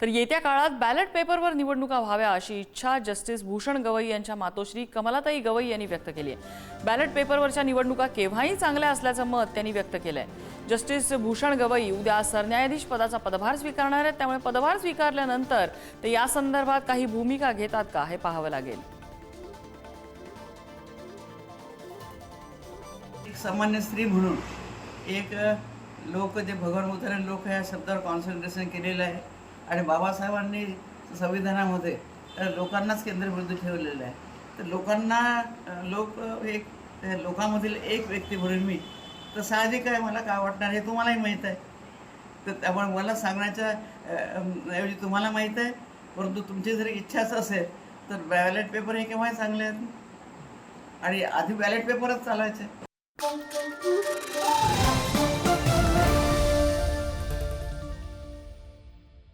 तर येत्या काळात बॅलेट पेपरवर निवडणुका व्हाव्या अशी इच्छा जस्टिस भूषण गवई यांच्या मातोश्री कमलाताई गवई यांनी व्यक्त केली आहे. बॅलेट पेपरवरच्या निवडणुका केव्हाही चांगल्या असल्याचं मत त्यांनी व्यक्त केलंय. जस्टिस भूषण गवई उद्या सरन्यायाधीश पदाचा पदभार स्वीकारणार आहेत. त्यामुळे पदभार स्वीकारल्यानंतर ते या संदर्भात काही भूमिका घेतात का हे पाहावं लागेल. सामान्य स्त्री म्हणून एक लोक जे भगवान बुद्धाने लोक या शब्दावर कॉन्सन्ट्रेशन केलेलं आहे. आणि बाबासाहेबांनी संविधानामध्ये लोकांनाच केंद्रबिंदू ठेवलेलं आहे. तर लोकांना लोक एक लोकांमधील एक व्यक्ती म्हणून मी तर साहजिक आहे मला काय वाटणार हे तुम्हालाही माहीत आहे. तर त्यामुळे मला सांगण्याच्या ऐवजी तुम्हाला माहीत आहे परंतु तुमची जर इच्छाच असेल तर बॅलेट पेपर हे केव्हाही चांगले आहेत. आणि आधी बॅलेट पेपरच चालायचे.